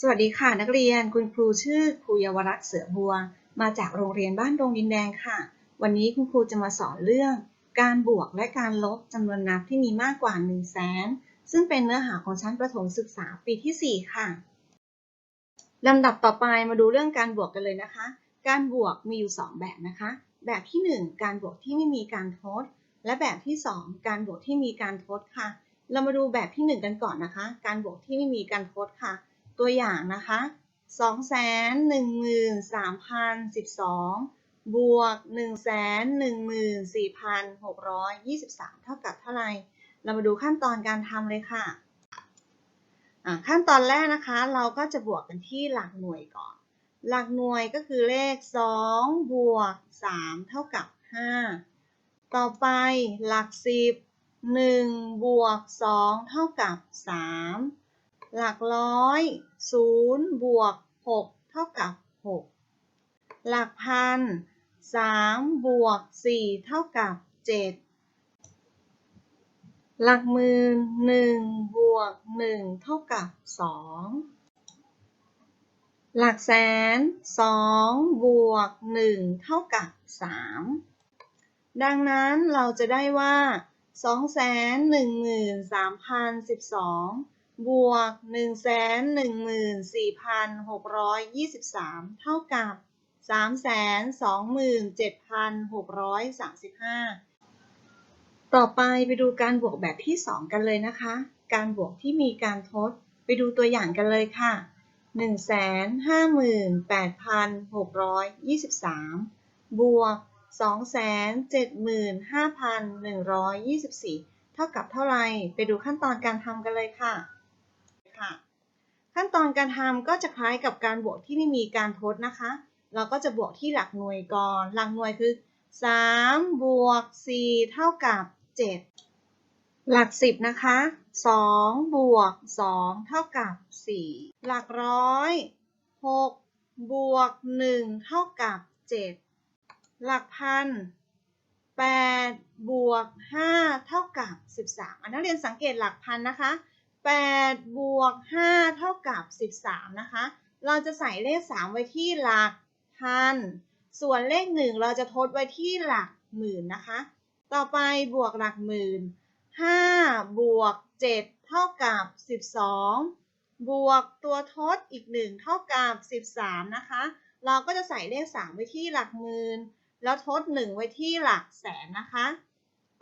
สวัสดีค่ะ นักเรียนคุณครูชื่อครูเยาวรักษ์เสือบัว มาจากโรงเรียนบ้านดงดินแดงค่ะ วันนี้คุณครูจะมาสอนเรื่อง การบวกและการลบจำนวนนับที่มีมากกว่า 1 0 0 0 0แสนซึ่งเป็นเนื้อหาของชั้นประถมศึกษาปีที่ 4 ค่ะลำดับต่อไปมาดูเรื่องการบวกกันเลยนะคะ การบวกมีอยู่ 2 แบบนะคะ แบบที่ 1 การบวกที่ไม่มีการทด และแบบที่ 2 การบวกที่มีการทดค่ะ เรามาดูแบบที่ 1 กันก่อนนะคะ การบวกที่ไม่มีการทดค่ะ ตัวอย่างนะคะ213,012 บวก 114,623 เท่ากับเท่าไหร่ เรามาดูขั้นตอนการทำเลยค่ะะขั้นตอนแรกนะคะ เราก็จะบวกกันที่หลักหน่วยก่อน หลักหน่วยก็คือเลข 2 บวก 3 เท่ากับ 5 ต่อไปหลัก 10 1 บวก 2 เท่ากับ 3 หลักร้อย 0 บวก 6 เท่ากับ 6 หลักพัน 3 บวก 4 เท่ากับ 7 หลักหมื่น 1 บวก 1 เท่ากับ 2 หลักแสน 2 บวก 1 เท่ากับ 3 ดังนั้นเราจะได้ว่า 2 1 3 0 1 2 บวก 114,623 เท่ากับ 327,635 ต่อไปไปดูการบวกแบบที่ 2 กันเลยนะคะ การบวกที่มีการทด ไปดูตัวอย่างกันเลยค่ะ 158,623 บวก 275,124 เท่ากับเท่าไร ไปดูขั้นตอนการทำกันเลยค่ะ ค่ะ ขั้นตอนการทำก็จะคล้ายกับการบวกที่ไม่มีการทดนะคะ เราก็จะบวกที่หลักหน่วยก่อน หลักหน่วยคือ 3 บวก 4 เท่ากับ 7 หลัก 10 นะคะ 2 บวก 2 เท่ากับ 4 หลักร้อย 6 บวก 1 เท่ากับ 7 หลักพัน8บวก 5 เท่ากับ 13 อันนักเรียนสังเกตหลักพันนะคะ 8 บวก 5 เท่ากับ 13 นะคะ เราจะใส่เลข 3 ไว้ที่หลักพัน ส่วนเลข 1 เราจะทดไว้ที่หลักหมื่นนะคะ ต่อไปบวกหลักหมื่น 5 บวก 7 เท่ากับ 12 บวกตัวทดอีก 1 เท่ากับ 13 นะคะ เราก็จะใส่เลข 3 ไว้ที่หลักหมื่น แล้วทด 1 ไว้ที่หลักแสนนะคะ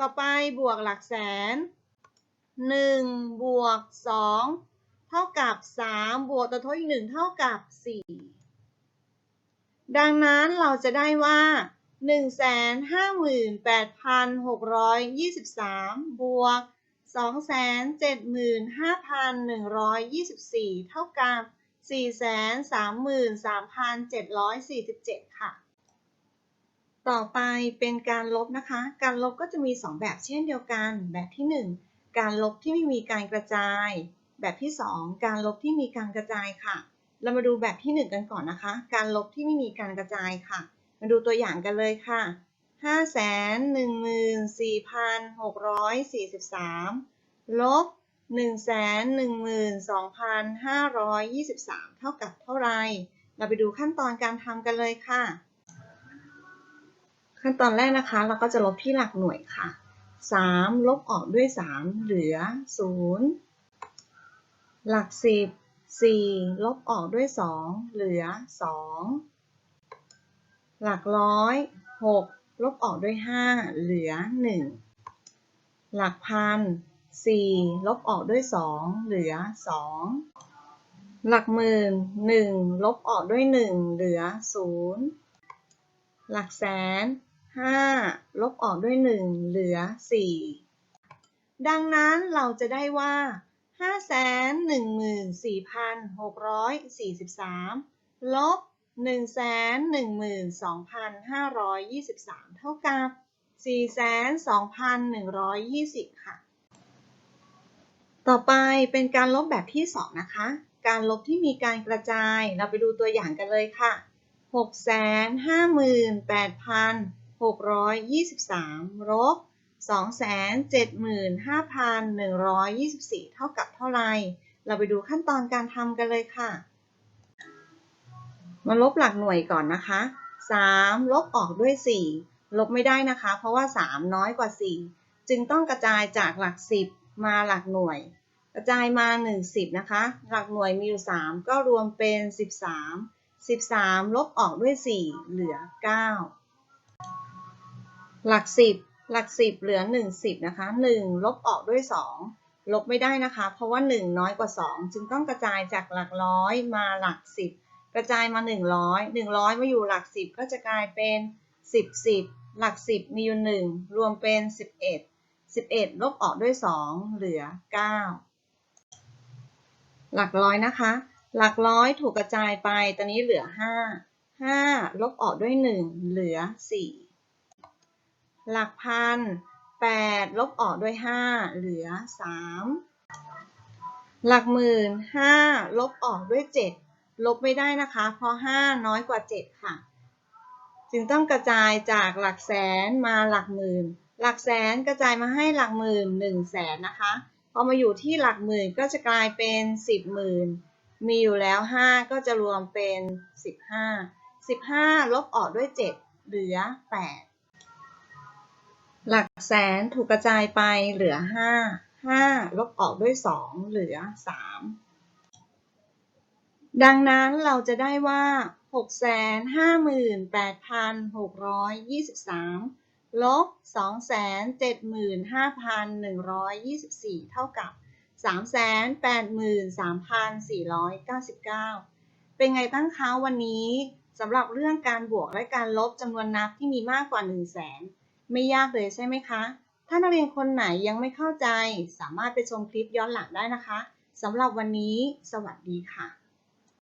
ต่อไปบวกหลักแสน 1บวก2เท่ากับ3บวกตัวทดอีก1เท่ากับ 4 ดังนั้นเราจะได้ว่า 158,623 บวก 275,124 เท่ากับ 433,747 ค่ะ ต่อไปเป็นการลบนะคะ การลบก็จะมี 2 แบบเช่นเดียวกัน แบบที่ 1 การลบที่ไม่มีการกระจาย แบบที่ 2 การลบที่มีการกระจายค่ะ เรามาดูแบบที่ 1 กันก่อนนะคะ การลบที่ไม่มีการกระจายค่ะ มาดูตัวอย่างกันเลยค่ะ 514,643 ลบ 112,523 เท่ากับเท่าไร เราไปดูขั้นตอนการทำกันเลยค่ะ ขั้นตอนแรกนะคะ เราก็จะลบที่หลักหน่วยค่ะ 3 ลบออกด้วย 3 เหลือ 0 หลัก 10 4 ลบออกด้วย 2 เหลือ 2 หลักร้อย 6 ลบออกด้วย 5 เหลือ 1 หลักพัน 4 ลบออกด้วย 2 เหลือ 2 หลักหมื่น 1 ลบออกด้วย 1 เหลือ 0 หลักแสน 5 ลบออกด้วย 1 เหลือ 4 ดังนั้นเราจะได้ว่า 514,643 ลบ 112,523 เท่ากับ 42,120 ค่ะ ต่อไปเป็นการลบแบบที่ 2 นะคะ การลบที่มีการกระจาย เราไปดูตัวอย่างกันเลยค่ะ 658,000 623ลบ275,124 เท่ากับเท่าไร เราไปดูขั้นตอนการทำกันเลยค่ะ มาลบหลักหน่วยก่อนนะคะ 3 ลบออกด้วย 4 ลบไม่ได้นะคะ เพราะว่า 3 น้อยกว่า 4 จึงต้องกระจายจากหลัก 10 มาหลักหน่วย กระจายมา 1 10 นะคะ หลักหน่วยมีอยู่ 3 ก็รวมเป็น 13 13 ลบออกด้วย 4 เหลือ 9 หลัก10หลัก10เหลือ1 10นะคะ1ลบออกด้วย 2 ลบไม่ได้นะคะ เพราะว่า 1 น้อยกว่า 2 จึงต้องกระจายจากหลักร้อยมาหลัก 10 กระจายมา 100 100 มาอยู่หลัก 10 ก็จะกลายเป็น 10 10 หลัก 10 มีอยู่ 1 รวมเป็น 11 11 ลบออกด้วย 2 เหลือ 9 หลักร้อยนะคะ หลักร้อยถูกกระจายไปตอนนี้เหลือ 5 5 ลบออกด้วย 1 เหลือ 4 หลักพัน8ลบออกด้วย5เหลือ3หลักหมื่น5ลบออกด้วย7ลบไม่ได้นะคะ เพราะ5น้อยกว่า7ค่ะ จึงต้องกระจายจากหลักแสนมาหลักหมื่น หลักแสนกระจายมาให้หลักหมื่น1แสนนะคะพอมาอยู่ที่หลักหมื่นก็จะกลายเป็น10หมื่นมีอยู่แล้ว5ก็จะรวมเป็น15 15ลบออกด้วย7เหลือ8 หลักแสนถูกกระจายไปเหลือ 5 5 ลบออกด้วย 2 เหลือ 3 ดังนั้นเราจะได้ว่า 658,623 ลบ 275,124 เท่ากับ 383,499 เป็นไงบ้งคะวันนี้สำหรับเรื่องการบวกและการลบจำนวนนับที่มีมากกว่า 1 0 0 0 0แสน ไม่ยากเลยใช่ไหมคะ ถ้านักเรียนคนไหนยังไม่เข้าใจ สามารถไปชมคลิปย้อนหลังได้นะคะสำหรับวันนี้ สวัสดีค่ะ